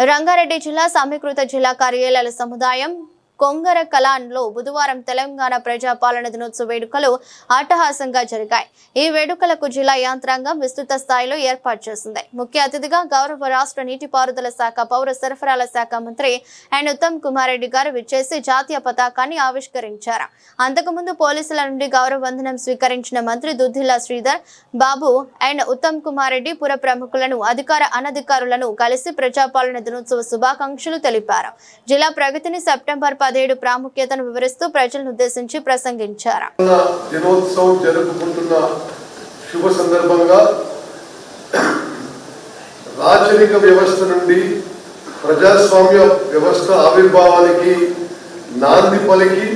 రంగారెడ్డి జిల్లా సమీకృత జిల్లా కార్యాలయాల సముదాయం కొంగర కలాన్లో బుధవారం తెలంగాణ ప్రజాపాలన దినోత్సవ వేడుకలు అట్టహాసంగా జరిగాయి. ఈ వేడుకలకు జిల్లా యంత్రాంగం విస్తృత స్థాయిలో ఏర్పాటు చేసింది. ముఖ్య అతిథిగా గౌరవ రాష్ట్ర నీటిపారుదల శాఖ పౌర సరఫరాల శాఖ మంత్రి అండ్ ఉత్తమ్ కుమార్ రెడ్డి గారు విచ్చేసి జాతీయ పతాకాన్ని ఆవిష్కరించారు. అంతకుముందు పోలీసుల నుండి గౌరవ వందనం స్వీకరించిన మంత్రి దుద్దిల్లా శ్రీధర్ బాబు అండ్ ఉత్తమ్ కుమార్ రెడ్డి పుర ప్రముఖులను అధికార అనధికారులను కలిసి ప్రజాపాలన దినోత్సవ శుభాకాంక్షలు తెలిపారు. జిల్లా ప్రగతిని సెప్టెంబర్ పదిహేడు ప్రాముఖ్యతను వివరిస్తూ ప్రజలను ఉద్దేశించి ప్రసంగించారు. దినోత్సవం జరుపుకుంటున్న శుభ సందర్భంగా రాచరిక వ్యవస్థ నుండి ప్రజాస్వామ్య వ్యవస్థ ఆవిర్భావానికి నాంది పలికి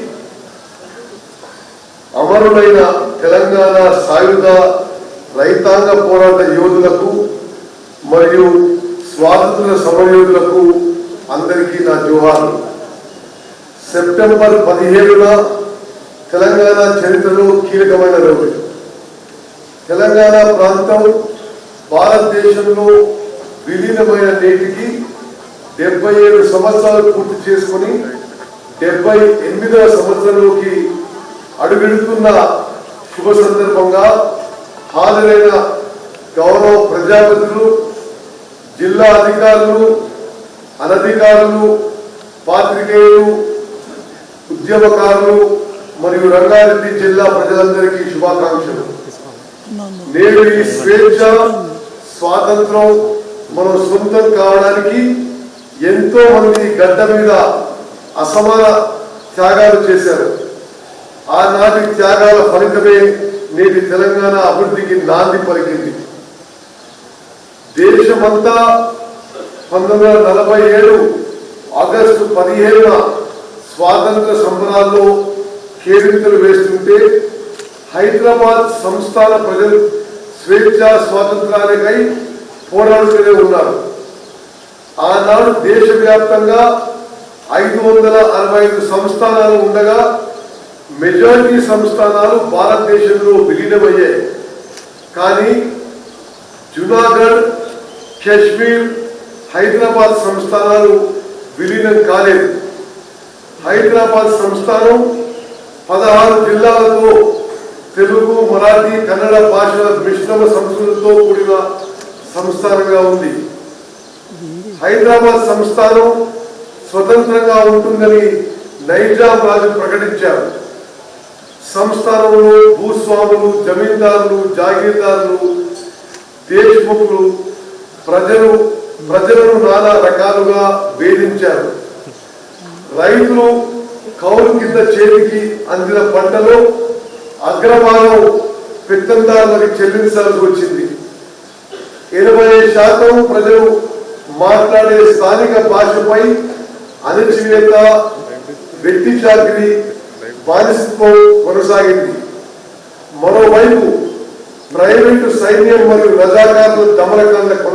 అమరులైన తెలంగాణ సాయుధ రైతాంగ పోరాట యోధులకు మరియు స్వాతంత్ర సమరయోధులకు అందరికీ నా జోహార్లు. సెప్టెంబర్ పదిహేడున తెలంగాణ చరిత్రలో కీలకమైన రోజు. తెలంగాణ ప్రాంతం భారతదేశంలో విలీనమైన నేటికి డెబ్బై ఏడు సంవత్సరాలు పూర్తి చేసుకుని డెబ్బై ఎనిమిదవ సంవత్సరంలోకి అడుగెడుతున్న శుభ సందర్భంగా హాజరైన గౌరవ ప్రజాపతులు జిల్లా అధికారులు అనధికారులు పాత్రికేయులు ఉద్యమకారులు మరియు రంగారెడ్డి జిల్లా ప్రజలందరికీ శుభాకాంక్షలు. నేడు ఈ స్వేచ్ఛ స్వాతంత్రం మనం సొంతం కావడానికి ఎంతో మంది గడ్డ మీద అసమాన త్యాగాలు చేశారు. ఆనాటి త్యాగాల ఫలితమే నేటి తెలంగాణ అభివృద్ధికి నాంది పలికింది. దేశమంతా పంతొమ్మిది వందల నలభై ఏడు ఆగస్టు పదిహేడున స్వాతంత్ర సంబరాల్లో కేరింతలు వేస్తుంటే హైదరాబాద్ సంస్థాన ప్రజలు స్వేచ్ఛ స్వాతంత్రానికై పోరాడుతూనే ఉన్నారు. ఆనాడు దేశవ్యాప్తంగా ఐదు వందల అరవై ఐదు సంస్థానాలు ఉండగా మెజారిటీ సంస్థానాలు భారతదేశంలో విలీనమయ్యాయి. కానీ జునాగఢ్ కాశ్మీర్ హైదరాబాద్ సంస్థానాలు విలీనం కాలేదు. హైదరాబాద్ సంస్థానం పదహారు జిల్లాలతో తెలుగు మరాఠీ కన్నడ భాషల మిశ్రమ సంస్కృతితో కూడిన సంస్థానంగా ఉంది. హైదరాబాద్ సంస్థానం స్వతంత్రంగా ఉంటుందని నైజాం రాజు ప్రకటించారు. సంస్థానంలో భూస్వాములు జమీందారులు జాగీర్దారులు దేశముఖులు ప్రజలు ప్రజలను నానా రకాలుగా వేధించారు. రైతులు కౌలు కింద చేతికి అందిన పంటలో అగ్రభాగం పెత్తందారులకు చెల్లించాల్సి వచ్చింది. ఇరవై శాతం ప్రజలు మాట్లాడే స్థానిక భాషపై అణచివేత వెట్టి చాకిరి బానిసత్వం కొనసాగింది. మరోవైపు ప్రైవేటు సైన్యం మరియు రజాకారులు దమనకాండ కొనసాగింది